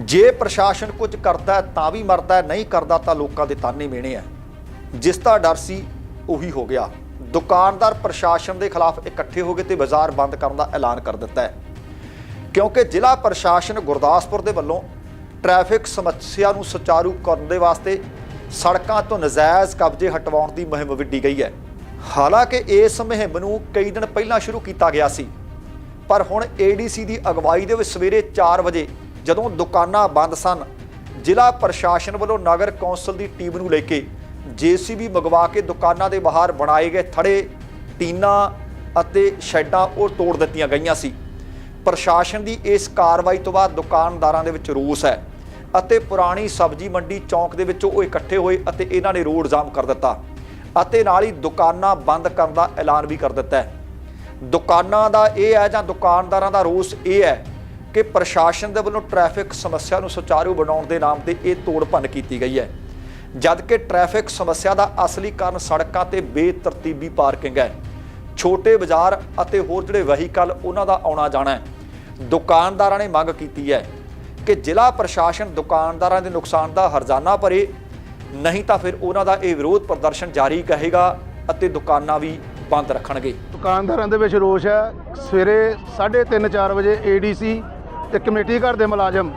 ਜੇ ਪ੍ਰਸ਼ਾਸਨ ਕੁਝ ਕਰਦਾ ਤਾਂ ਵੀ ਮਰਦਾ ਨਹੀਂ ਕਰਦਾ ਤਾਂ ਲੋਕਾਂ ਦੇ ਤਾਨੇ ਮੇਣੇ ਆ ਜਿਸ ਦਾ ਡਰ ਸੀ, ਉਹੀ ਹੋ ਗਿਆ। ਦੁਕਾਨਦਾਰ ਪ੍ਰਸ਼ਾਸਨ ਦੇ ਖਿਲਾਫ ਇਕੱਠੇ ਹੋ ਗਏ ਤੇ ਬਾਜ਼ਾਰ ਬੰਦ ਕਰਨ ਦਾ ਐਲਾਨ ਕਰ ਦਿੱਤਾ ਹੈ। ਕਿਉਂਕਿ ਜ਼ਿਲ੍ਹਾ ਪ੍ਰਸ਼ਾਸਨ ਗੁਰਦਾਸਪੁਰ ਦੇ ਵੱਲੋਂ ਟ੍ਰੈਫਿਕ ਸਮੱਸਿਆ ਨੂੰ ਸੁਚਾਰੂ ਕਰਨ ਦੇ ਵਾਸਤੇ ਸੜਕਾਂ ਤੋਂ ਨਜਾਇਜ਼ ਕਬਜ਼ੇ ਹਟਵਾਉਣ ਦੀ ਮੁਹਿੰਮ ਵਿੱਢੀ ਗਈ ਹੈ। ਹਾਲਾਂਕਿ ਇਸ ਮੁਹਿੰਮ ਨੂੰ ਕਈ ਦਿਨ ਪਹਿਲਾਂ ਸ਼ੁਰੂ ਕੀਤਾ ਗਿਆ ਸੀ। ਪਰ ਹੁਣ ਏਡੀਸੀ ਦੀ ਅਗਵਾਈ ਦੇ ਵਿੱਚ ਸਵੇਰੇ 4 ਵਜੇ ਜਦੋਂ ਦੁਕਾਨਾਂ ਬੰਦ ਸਨ, ਜ਼ਿਲ੍ਹਾ ਪ੍ਰਸ਼ਾਸਨ ਵੱਲੋਂ ਨਗਰ ਕੌਂਸਲ ਦੀ ਟੀਮ ਨੂੰ ਲੈ ਕੇ ਜੀਸੀਬੀ ਮੰਗਵਾ ਕੇ ਦੁਕਾਨਾਂ ਦੇ ਬਾਹਰ ਬਣਾਏ ਗਏ ਥੜੇ, ਟੀਨਾਂ ਅਤੇ ਸ਼ੈੱਡਾਂ ਉਹ ਤੋੜ ਦਿੱਤੀਆਂ ਗਈਆਂ ਸੀ। ਪ੍ਰਸ਼ਾਸਨ ਦੀ ਇਸ ਕਾਰਵਾਈ ਤੋਂ ਬਾਅਦ ਦੁਕਾਨਦਾਰਾਂ ਦੇ ਵਿੱਚ ਰੋਸ ਹੈ ਅਤੇ ਪੁਰਾਣੀ ਸਬਜ਼ੀ ਮੰਡੀ ਚੌਂਕ ਦੇ ਵਿੱਚ ਉਹ ਇਕੱਠੇ ਹੋਏ ਅਤੇ ਇਹਨਾਂ ਨੇ ਰੋਡ ਜਾਮ ਕਰ ਦਿੱਤਾ ਅਤੇ ਨਾਲ ਹੀ ਦੁਕਾਨਾਂ ਬੰਦ ਕਰਨ ਦਾ ਐਲਾਨ ਵੀ ਕਰ ਦਿੱਤਾ ਹੈ। ਦੁਕਾਨਾਂ ਦਾ ਇਹ ਹੈ ਜਾਂ ਦੁਕਾਨਦਾਰਾਂ ਦਾ ਰੋਸ ਇਹ ਹੈ ਕਿ ਪ੍ਰਸ਼ਾਸਨ ਦੇ ਵੱਲੋਂ ਟ੍ਰੈਫਿਕ ਸਮੱਸਿਆ ਨੂੰ ਸੁਚਾਰੂ ਬਣਾਉਣ ਦੇ ਨਾਮ ਤੇ ਇਹ ਤੋੜ ਭੰਨ ਕੀਤੀ ਗਈ ਹੈ। ਜਦ ਕਿ ਟ੍ਰੈਫਿਕ ਸਮੱਸਿਆ ਦਾ ਅਸਲੀ ਕਾਰਨ ਸੜਕਾਂ ਤੇ ਬੇਤਰਤੀਬੀ ਪਾਰਕਿੰਗ ਹੈ। ਛੋਟੇ ਬਾਜ਼ਾਰ ਅਤੇ ਹੋਰ ਜਿਹੜੇ ਵਹੀਕਲ, ਉਹਨਾਂ ਦਾ ਆਉਣਾ ਜਾਣਾ ਹੈ। ਦੁਕਾਨਦਾਰਾਂ ਨੇ ਮੰਗ ਕੀਤੀ ਹੈ ਕਿ ਜ਼ਿਲ੍ਹਾ ਪ੍ਰਸ਼ਾਸਨ ਦੁਕਾਨਦਾਰਾਂ ਦੇ ਨੁਕਸਾਨ ਦਾ ਹਰਜਾਨਾ ਭਰੇ। ਨਹੀਂ ਤਾਂ ਫਿਰ ਉਹਨਾਂ ਦਾ ਇਹ ਵਿਰੋਧ ਪ੍ਰਦਰਸ਼ਨ ਜਾਰੀ ਕਹੇਗਾ ਅਤੇ ਦੁਕਾਨਾਂ ਵੀ ਬੰਦ ਰੱਖਣਗੇ। ਦੁਕਾਨਦਾਰਾਂ ਦੇ ਵਿੱਚ ਰੋਸ਼ ਹੈ। ਸਵੇਰੇ 3:30 4 ਵਜੇ ਏਡੀਸੀ ਤੇ ਕਮੇਟੀ ਘਰ ਦੇ ਮੁਲਾਜ਼ਮ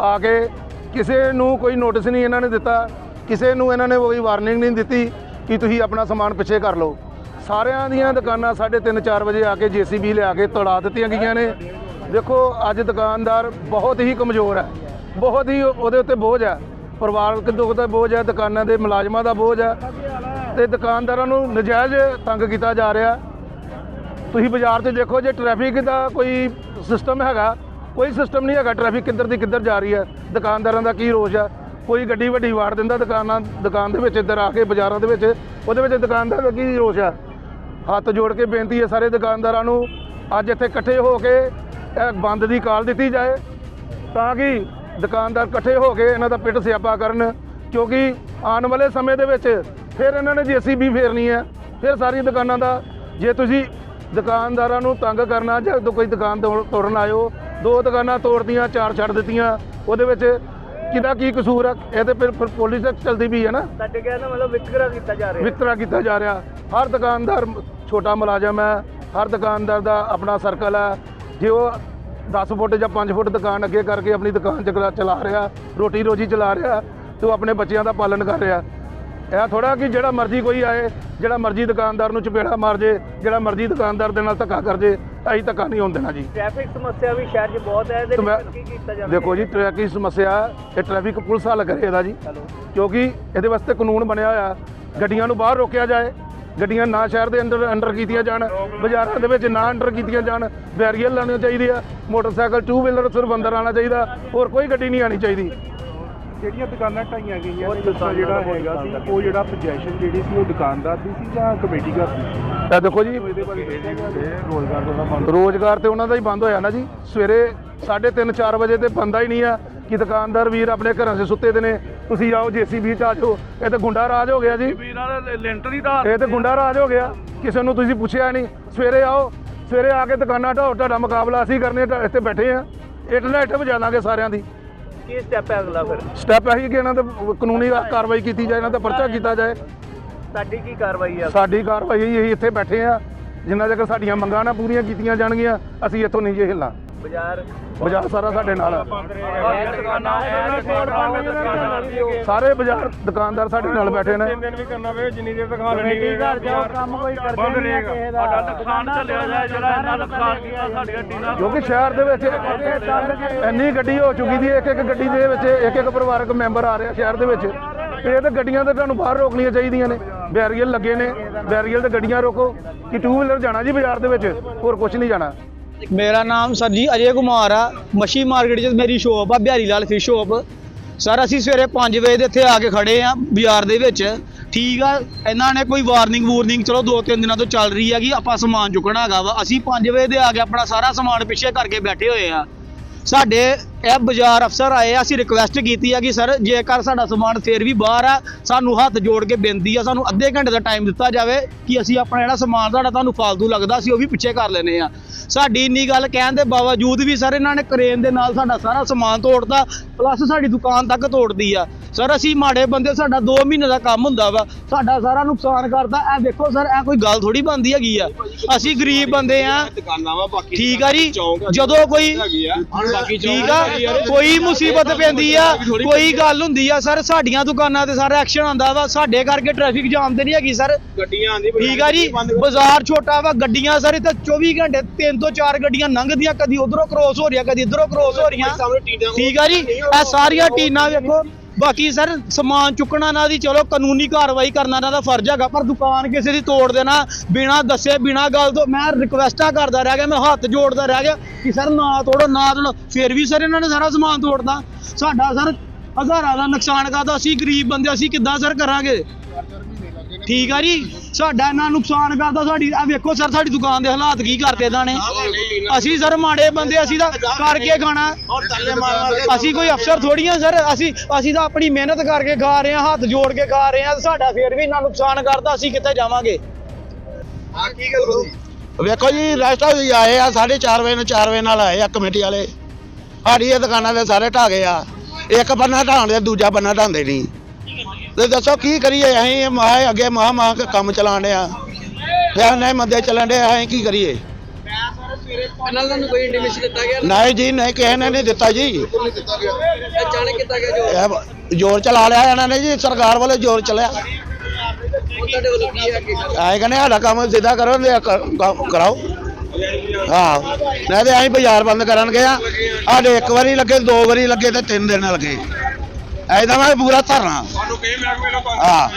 ਆ ਕੇ ਕਿਸੇ ਨੂੰ ਕੋਈ ਨੋਟਿਸ ਨਹੀਂ ਇਹਨਾਂ ਨੇ ਦਿੱਤਾ, ਕਿਸੇ ਨੂੰ ਇਹਨਾਂ ਨੇ ਕੋਈ ਵਾਰਨਿੰਗ ਨਹੀਂ ਦਿੱਤੀ ਕਿ ਤੁਸੀਂ ਆਪਣਾ ਸਮਾਨ ਪਿੱਛੇ ਕਰ ਲਓ। ਸਾਰਿਆਂ ਦੀਆਂ ਦੁਕਾਨਾਂ 3:30 4 ਵਜੇ ਆ ਕੇ ਜੀਸੀਬੀ ਲਿਆ ਕੇ ਤੜਾ ਦਿੱਤੀਆਂ ਗਈਆਂ ਨੇ। ਦੇਖੋ, ਅੱਜ ਦੁਕਾਨਦਾਰ ਬਹੁਤ ਹੀ ਕਮਜ਼ੋਰ ਹੈ, ਬਹੁਤ ਹੀ ਉਹਦੇ ਉੱਤੇ ਬੋਝ ਹੈ, ਪਰਿਵਾਰਕ ਦੁੱਖ ਦਾ ਬੋਝ ਹੈ, ਦੁਕਾਨਾਂ ਦੇ ਮੁਲਾਜ਼ਮਾਂ ਦਾ ਬੋਝ ਹੈ ਤੇ ਦੁਕਾਨਦਾਰਾਂ ਨੂੰ ਨਜਾਇਜ਼ ਤੰਗ ਕੀਤਾ ਜਾ ਰਿਹਾ। ਤੁਸੀਂ ਬਾਜ਼ਾਰ 'ਚ ਦੇਖੋ, ਜੇ ਟ੍ਰੈਫਿਕ ਦਾ ਕੋਈ ਸਿਸਟਮ ਹੈਗਾ ਕੋਈ ਸਿਸਟਮ ਨਹੀਂ ਹੈਗਾ ਟ੍ਰੈਫਿਕ ਕਿੱਧਰ ਦੀ ਕਿੱਧਰ ਜਾ ਰਹੀ ਹੈ, ਦੁਕਾਨਦਾਰਾਂ ਦਾ ਕੀ ਰੋਸ਼ ਹੈ? ਕੋਈ ਗੱਡੀ ਵੱਡੀ ਵਾੜ ਦਿੰਦਾ ਦੁਕਾਨਾਂ, ਦੁਕਾਨ ਦੇ ਵਿੱਚ ਇੱਧਰ ਆ ਕੇ ਬਾਜ਼ਾਰਾਂ ਦੇ ਵਿੱਚ, ਉਹਦੇ ਵਿੱਚ ਦੁਕਾਨਦਾਰ ਦਾ ਕੀ ਰੋਸ਼ ਹੈ? ਹੱਥ ਜੋੜ ਕੇ ਬੇਨਤੀ ਹੈ ਸਾਰੇ ਦੁਕਾਨਦਾਰਾਂ ਨੂੰ, ਅੱਜ ਇੱਥੇ ਇਕੱਠੇ ਹੋ ਕੇ ਇਹ ਬੰਦ ਦੀ ਕਾਲ ਦਿੱਤੀ ਜਾਏ, ਤਾਂ ਕਿ ਦੁਕਾਨਦਾਰ ਇਕੱਠੇ ਹੋ ਕੇ ਇਹਨਾਂ ਦਾ ਪਿੱਟ ਸਿਆਪਾ ਕਰਨ, ਕਿਉਂਕਿ ਆਉਣ ਵਾਲੇ ਸਮੇਂ ਦੇ ਵਿੱਚ ਫਿਰ ਇਹਨਾਂ ਨੇ ਜੀਸੀਬੀ ਫੇਰਨੀ ਹੈ, ਫਿਰ ਸਾਰੀ ਦੁਕਾਨਾਂ ਦਾ, ਜੇ ਤੁਸੀਂ ਦੁਕਾਨਦਾਰਾਂ ਨੂੰ ਤੰਗ ਕਰਨਾ ਜਾਂ ਕੋਈ ਦੁਕਾਨ ਤੋੜ- ਤੋੜਨ ਆਇਓ ਦੋ ਦੁਕਾਨਾਂ ਤੋੜਦੀਆਂ ਚਾਰ ਛੱਡ ਦਿੱਤੀਆਂ। ਉਹਦੇ ਵਿੱਚ ਕਿਹਦਾ ਕੀ ਕਸੂਰ ਹੈ ਇਹ ਤੇ ਫਿਰ ਫਿਰ ਪੁਲਿਸ ਚਲਦੀ ਵੀ ਹੈ ਨਾ। ਤੁਹਾਡੇ ਕਹਿਣ ਦਾ ਮਤਲਬ ਵਿਤਕਰਾ ਕੀਤਾ ਜਾ ਰਿਹਾ। ਵਿਤਕਰਾ ਕੀਤਾ ਜਾ ਰਿਹਾ। ਹਰ ਦੁਕਾਨਦਾਰ ਛੋਟਾ ਮੁਲਾਜ਼ਮ ਹੈ। ਹਰ ਦੁਕਾਨਦਾਰ ਦਾ ਆਪਣਾ ਸਰਕਲ ਹੈ। ਜੇ ਉਹ 10 ਫੁੱਟ ਜਾਂ 5 ਫੁੱਟ ਦੁਕਾਨ ਅੱਗੇ ਕਰਕੇ ਆਪਣੀ ਦੁਕਾਨ ਚਲਾ ਚਲਾ ਰਿਹਾ ਰੋਟੀ ਰੋਜੀ ਚਲਾ ਰਿਹਾ ਤੇ ਉਹ ਆਪਣੇ ਬੱਚਿਆਂ ਦਾ ਪਾਲਣ ਕਰ ਰਿਹਾ। ਇਹ ਥੋੜਾ ਕਿ ਜਿਹੜਾ ਮਰਜ਼ੀ ਕੋਈ ਆਏ ਜਿਹੜਾ ਮਰਜ਼ੀ ਦੁਕਾਨਦਾਰ ਨੂੰ ਚਪੇੜਾ ਮਾਰ ਜੇ ਜਿਹੜਾ ਮਰਜ਼ੀ ਦੁਕਾਨਦਾਰ ਦੇ ਨਾਲ ਧੱਕਾ ਕਰ ਜੇ ਅਸੀਂ ਧੱਕਾ ਨਹੀਂ ਹੋਣ ਦੇਣਾ ਜੀ। ਟ੍ਰੈਫਿਕ ਸਮੱਸਿਆ ਵੀ ਸ਼ਹਿਰ 'ਚ ਬਹੁਤ ਹੈ ਇਹਦੇ ਵਿੱਚ ਕੀ ਕੀਤਾ ਜਾਵੇ? ਦੇਖੋ ਜੀ ਟ੍ਰੈਫਿਕ ਸਮੱਸਿਆ ਇਹ ਟ੍ਰੈਫਿਕ ਪੁਲਿਸ ਹੱਲ ਕਰੇ ਇਹਦਾ ਜੀ। ਕਿਉਂਕਿ ਇਹਦੇ ਵਾਸਤੇ ਕਾਨੂੰਨ ਬਣਿਆ ਹੋਇਆ। ਗੱਡੀਆਂ ਨੂੰ ਬਾਹਰ ਰੋਕਿਆ ਜਾਏ। ਗੱਡੀਆਂ ਨਾ ਸ਼ਹਿਰ ਦੇ ਅੰਦਰ ਅੰਡਰ ਕੀਤੀਆਂ ਜਾਣ। ਬਾਜ਼ਾਰਾਂ ਦੇ ਵਿੱਚ ਨਾ ਅੰਡਰ ਕੀਤੀਆਂ ਜਾਣ। ਬੈਰੀਅਰ ਲਾਉਣੇ ਚਾਹੀਦੇ ਆ। ਮੋਟਰਸਾਈਕਲ ਟੂ ਵੀਲਰ ਸਿਰਫ ਅੰਦਰ ਆਉਣਾ ਚਾਹੀਦਾ। ਹੋਰ ਕੋਈ ਗੱਡੀ ਨਹੀਂ ਆਣੀ ਚਾਹੀਦੀ। ਜਿਹੜੀਆਂ ਦੁਕਾਨਾਂ ਢਾਈਆਂ ਗਈਆਂ ਜਿਹੜਾ ਹੈਗਾ ਸੀ ਉਹ ਜਿਹੜਾ ਪੋਜੀਸ਼ਨ ਜਿਹੜੀ ਸੀ ਉਹ ਦੁਕਾਨਦਾਰ ਦੀ ਸੀ ਜਾਂ ਕਮੇਟੀ ਘਰ ਦੀ ਸੀ? ਤਾਂ ਦੇਖੋ ਜੀ ਰੋਜ਼ਗਾਰ ਦਾ ਤੇ ਉਹਨਾਂ ਦਾ ਹੀ ਬੰਦ ਹੋਇਆ ਨਾ ਜੀ। ਸਵੇਰੇ 3:30 4 ਵਜੇ ਤੇ ਬੰਦਾ ਹੀ ਨਹੀਂ ਆ ਕਿ ਦੁਕਾਨਦਾਰ ਵੀਰ ਆਪਣੇ ਘਰਾਂ 'ਚ ਸੁੱਤੇ ਦੇ ਨੇ ਤੁਸੀਂ ਆਓ ਜੀਸੀਬੀ 'ਚ ਆ ਜਾਓ। ਇਹ ਤਾਂ ਗੁੰਡਾ ਰਾਜ ਹੋ ਗਿਆ ਜੀ। ਦੀ ਇਹ ਤੇ ਗੁੰਡਾ ਰਾਜ ਹੋ ਗਿਆ। ਕਿਸੇ ਨੂੰ ਤੁਸੀਂ ਪੁੱਛਿਆ ਨਹੀਂ। ਸਵੇਰੇ ਆਓ ਸਵੇਰੇ ਆ ਕੇ ਦੁਕਾਨਾਂ ਢਾਓ ਤੁਹਾਡਾ ਮੁਕਾਬਲਾ ਅਸੀਂ ਕਰਨੇ ਇੱਥੇ ਬੈਠੇ ਆ। ਇੱਟ ਨਾਲ ਇੱਟ ਵਜਾ ਦਾਂਗੇ ਸਾਰਿਆਂ ਦੀ। ਕੀ ਸਟੈਪ ਹੈ ਅਗਲਾ ਫਿਰ? ਸਟੈਪ ਇਹੀ ਕਿ ਇਹਨਾਂ ਤੇ ਕਾਨੂੰਨੀ ਕਾਰਵਾਈ ਕੀਤੀ ਜਾਏ ਇਹਨਾਂ ਤੇ ਪਰਚਾ ਕੀਤਾ ਜਾਏ। ਤੁਹਾਡੀ ਕੀ ਕਾਰਵਾਈ ਹੈ ਸਾਡੀ ਕਾਰਵਾਈ ਇਹੀ ਇੱਥੇ ਬੈਠੇ ਆ। ਜਿੰਨਾ ਚਿਰ ਸਾਡੀਆਂ ਮੰਗਾਂ ਨਾ ਪੂਰੀਆਂ ਕੀਤੀਆਂ ਜਾਣਗੀਆਂ ਅਸੀਂ ਇੱਥੋਂ ਨਹੀਂ ਜੇ ਹਿੱਲਣਾ ਬਾਜ਼ਾਰ? ਬਾਜ਼ਾਰ ਸਾਰਾ ਸਾਡੇ ਨਾਲ ਆ। ਸਾਰੇ ਬਾਜ਼ਾਰ ਦੁਕਾਨਦਾਰ ਸਾਡੇ ਨਾਲ ਬੈਠੇ ਨੇ। ਦਿਨ ਵੀ ਕਰਨਾ ਵੇ ਜਿੰਨੀ ਦੇਰ ਦੁਕਾਨ ਕਮੇਟੀ ਘਰ ਜਾਓ ਕੰਮ ਕੋਈ ਕਰਦੇ ਨਹੀਂ ਆ ਕਿਸੇ ਦਾ। ਸਾਡਾ ਨੁਕਸਾਨ ਚੱਲਿਆ ਜਾਏ ਜਿਹੜਾ ਇਹਨਾਂ ਨੁਕਸਾਨ ਕੀਤਾ ਸਾਡੀਆਂ ਟੀਨਾਂ ਕਿਉਂਕਿ ਸ਼ਹਿਰ ਦੇ ਵਿੱਚ ਇੰਨੀ ਗੱਡੀ ਹੋ ਚੁੱਕੀ ਦੀ ਇੱਕ ਇੱਕ ਗੱਡੀ ਦੇ ਵਿੱਚ ਇੱਕ ਇੱਕ ਪਰਿਵਾਰਕ ਮੈਂਬਰ ਆ ਰਿਹਾ ਸ਼ਹਿਰ ਦੇ ਵਿੱਚ। ਇਹ ਤਾਂ ਗੱਡੀਆਂ ਤੇ ਤੁਹਾਨੂੰ ਬਾਹਰ ਰੋਕਣੀਆਂ ਚਾਹੀਦੀਆਂ ਨੇ। ਬੈਰੀਅਰ ਲੱਗੇ ਨੇ। ਬੈਰੀਅਰ ਤੇ ਗੱਡੀਆਂ ਰੋਕੋ। ਕਿ ਟੂ ਵੀਲਰ ਜਾਣਾ ਜੀ ਬਾਜ਼ਾਰ ਦੇ ਵਿੱਚ, ਹੋਰ ਕੁਝ ਨਹੀਂ ਜਾਣਾ। ਮੇਰਾ ਨਾਮ ਸਰ ਜੀ ਅਜੇ ਕੁਮਾਰ ਆ। ਮੱਛੀ ਮਾਰਕੀਟ 'ਚ ਮੇਰੀ ਸ਼ੋਪ ਆ, Bihari Lal fish shop sir, ਅਸੀਂ ਸਵੇਰੇ 5 ਵਜੇ ਦੇ ਇੱਥੇ ਆ ਕੇ ਖੜੇ ਆ ਬਾਜ਼ਾਰ ਦੇ ਵਿੱਚ। ਠੀਕ ਆ, ਇਹਨਾਂ ਨੇ ਕੋਈ ਵਾਰਨਿੰਗ ਵੂਰਨਿੰਗ ਚਲੋ ਦੋ ਤਿੰਨ ਦਿਨਾਂ ਤੋਂ ਚੱਲ ਰਹੀ ਆ ਕਿ ਆਪਾਂ ਸਮਾਨ ਚੁੱਕਣਾ ਹੈਗਾ ਵਾ। ਅਸੀਂ 5 ਵਜੇ ਦੇ ਆ ਕੇ ਆਪਣਾ ਸਾਰਾ ਸਮਾਨ ਪਿੱਛੇ ਕਰਕੇ ਬੈਠੇ ਹੋਏ ਆ। ਸਾਡੇ ਇਹ ਬਾਜ਼ਾਰ ਅਫਸਰ ਆਏ ਆ, ਅਸੀਂ ਰਿਕੁਐਸਟ ਕੀਤੀ ਆ ਕਿ ਸਰ, ਜੇਕਰ ਸਾਡਾ ਸਮਾਨ ਫੇਰ ਵੀ ਬਾਹਰ ਆ, ਸਾਨੂੰ ਹੱਥ ਜੋੜ ਕੇ ਬੇਨਤੀ ਆ, ਸਾਨੂੰ ਅੱਧੇ ਘੰਟੇ ਦਾ ਟਾਈਮ ਦਿੱਤਾ ਜਾਵੇ ਕਿ ਅਸੀਂ ਆਪਣਾ ਜਿਹੜਾ ਸਮਾਨ ਸਾਡਾ ਤੁਹਾਨੂੰ ਫਾਲਤੂ ਲੱਗਦਾ ਸੀ ਉਹ ਵੀ ਪਿੱਛੇ ਕਰ ਲੈਨੇ ਆ। ਸਾਡੀ ਇੰਨੀ ਗੱਲ ਕਹਿਣ ਦੇ ਬਾਵਜੂਦ ਵੀ ਸਰ, ਇਹਨਾਂ ਨੇ ਕਰੇਨ ਦੇ ਨਾਲ ਸਾਡਾ ਸਾਰਾ ਸਮਾਨ ਤੋੜਤਾ ਪਲੱਸ ਸਾਡੀ ਦੁਕਾਨ ਤੱਕ ਤੋੜਦੀ ਆ। ਸਰ ਅਸੀਂ ਮਾੜੇ ਬੰਦੇ ਸਾਡਾ 2 ਮਹੀਨੇ ਦਾ ਕੰਮ ਹੁੰਦਾ ਵਾ। ਸਾਡਾ ਸਾਰਾ ਨੁਕਸਾਨ ਕਰਤਾ। ਇਹ ਦੇਖੋ ਸਰ ਇਹ ਕੋਈ ਗੱਲ ਥੋੜੀ ਬੰਦੀ ਹੈਗੀ ਆ। ਅਸੀਂ ਗਰੀਬ ਬੰਦੇ ਆ। ਠੀਕ ਆ ਜੀ। ਜਦੋਂ ਕੋਈ ਠੀਕ ਆ। ਕੋਈ ਮੁਸੀਬਤ ਪੈਂਦੀ ਆ। ਕੋਈ ਗੱਲ ਹੁੰਦੀ ਆ। ਸਰ ਸਾਡੀਆਂ ਦੁਕਾਨਾਂ ਤੇ ਸਾਰਾ ਐਕਸ਼ਨ ਆਉਂਦਾ ਵਾ। ਸਾਡੇ ਕਰਕੇ ਟ੍ਰੈਫਿਕ ਜਾਮ ਤੇ ਨਹੀਂ ਹੈਗੀ ਸਰ ਗੱਡੀਆਂ ਆਂਦੀ ਠੀਕ ਆ ਜੀ। ਬਾਜ਼ਾਰ ਛੋਟਾ ਵਾ। ਗੱਡੀਆਂ ਸਰ ਇੱਥੇ 24 ਘੰਟੇ ਤਿੰਨ ਤੋਂ ਚਾਰ ਗੱਡੀਆਂ ਲੰਘਦੀਆਂ। ਕਦੀ ਉਧਰੋਂ ਕ੍ਰੋਸ ਹੋ ਰਹੀਆਂ ਕਦੀ ਇਧਰੋਂ ਕ੍ਰੋਸ ਹੋ ਰਹੀਆਂ। ਠੀਕ ਆ ਜੀ। ਇਹ ਸਾਰੀਆਂ ਟੀਨਾਂ ਵੇਖੋ। ਬਾਕੀ ਸਰ, ਸਮਾਨ ਚੁੱਕਣਾ ਨਾ ਦੀ, ਚਲੋ ਕਾਨੂੰਨੀ ਕਾਰਵਾਈ ਕਰਨਾ ਇਹਨਾਂ ਦਾ ਫਰਜ਼ ਹੈਗਾ, ਪਰ ਦੁਕਾਨ ਕਿਸੇ ਦੀ ਤੋੜ ਦੇਣਾ, ਬਿਨਾ ਦੱਸੇ, ਬਿਨਾ ਗੱਲ ਤੋਂ, ਮੈਂ ਰਿਕਵੈਸਟਾਂ ਕਰਦਾ ਰਹਿ ਗਿਆ, ਮੈਂ ਹੱਥ ਜੋੜਦਾ ਰਹਿ ਗਿਆ ਕਿ ਸਰ ਨਾ ਤੋੜੋ ਨਾ ਤੋੜੋ, ਫਿਰ ਵੀ ਸਰ ਇਹਨਾਂ ਨੇ ਸਾਰਾ ਸਮਾਨ ਤੋੜਦਾ ਸਾਡਾ ਸਰ ਹਜ਼ਾਰਾਂ ਦਾ ਨੁਕਸਾਨ ਕਰਦਾ, ਅਸੀਂ ਗਰੀਬ ਬੰਦੇ, ਅਸੀਂ ਕਿੱਦਾਂ ਸਰ ਕਰਾਂਗੇ? ਠੀਕ ਆ ਜੀ? ਸਾਡਾ ਇੰਨਾ ਨੁਕਸਾਨ ਕਰਦਾ ਸਾਡੀ ਆ ਵੇਖੋ ਸਰ ਸਾਡੀ ਦੁਕਾਨ ਦੇ ਹਾਲਾਤ ਕੀ ਕਰਤੇ ਇਹਨਾਂ ਨੇ। ਅਸੀਂ ਸਰ ਮਾੜੇ ਬੰਦੇ ਅਸੀਂ ਤਾਂ ਕਰਕੇ ਖਾਣਾ। ਅਸੀਂ ਕੋਈ ਅਫਸਰ ਥੋੜੀ ਆ ਸਰ ਅਸੀਂ ਅਸੀਂ ਤਾਂ ਆਪਣੀ ਮਿਹਨਤ ਕਰਕੇ ਖਾ ਰਹੇ ਹਾਂ ਹੱਥ ਜੋੜ ਕੇ ਖਾ ਰਹੇ ਹਾਂ ਸਾਡਾ ਫੇਰ ਵੀ ਇੰਨਾ ਨੁਕਸਾਨ ਕਰਦਾ ਅਸੀਂ ਕਿੱਥੇ ਜਾਵਾਂਗੇ? ਵੇਖੋ ਜੀ ਰੈਸਟਾ ਵੀ ਆਏ ਆ 4:30 ਵਜੇ ਨੂੰ 4 ਵਜੇ ਨਾਲ ਆਏ ਆ ਕਮੇਟੀ ਵਾਲੇ। ਸਾਡੀ ਇਹ ਦੁਕਾਨਾਂ ਦੇ ਸਾਰੇ ਢਾਹ ਗਏ ਆ। ਇੱਕ ਬੰਨਾ ਢਾਉਂਦੇ ਦੂਜਾ ਬੰਨਾ ਢਾਉਂਦੇ ਨਹੀਂ। ਤੇ ਦੱਸੋ ਕੀ ਕਰੀਏ? ਅਸੀਂ ਮਾਹ ਅੱਗੇ ਮਾਹ ਮਾਹ ਕੇ ਕੰਮ ਚਲਾਣ ਡਿਆ ਫਿਰ ਨਹੀਂ ਮੰਦੇ ਚੱਲਣ ਡਿਆ ਅਸੀਂ ਕੀ ਕਰੀਏ? ਨਾਲ ਤੁਹਾਨੂੰ ਕੋਈ ਇੰਟੀਮੇਸ਼ਨ ਦਿੱਤਾ ਗਿਆ? ਨਹੀਂ ਜੀ ਨਹੀਂ ਕਿਸੇ ਨੇ ਨਹੀਂ ਦਿੱਤਾ ਜੀ। ਅਚਾਨਕ ਕੀਤਾ ਗਿਆ ਜੋ ਇਹ ਜ਼ੋਰ ਚਲਾ ਲਿਆ ਇਹਨਾਂ ਨੇ ਜੀ ਸਰਕਾਰ ਵੱਲੋਂ ਜ਼ੋਰ ਚੱਲਿਆ। ਹੁਣ ਤੁਹਾਡੇ ਵੱਲੋਂ ਕੀ ਹੈ ਅੱਗੇ ਆਏ ਕਹਿੰਦੇ ਸਾਡਾ ਕੰਮ ਸਿੱਧਾ ਕਰੋ ਤੇ ਕ- ਕਰਾਓ। ਹਾਂ ਨਹੀਂ ਤੇ ਅਸੀਂ ਬਾਜ਼ਾਰ ਬੰਦ ਕਰਨਗੇ ਆ। ਸਾਡੇ ਇੱਕ ਵਾਰੀ ਲੱਗੇ ਦੋ ਵਾਰੀ ਲੱਗੇ ਤੇ ਤਿੰਨ ਦਿਨ ਲੱਗੇ। ਐਦਾਂ ਮੈਂ ਪੂਰਾ ਧਰਨਾ। ਹਾਂ।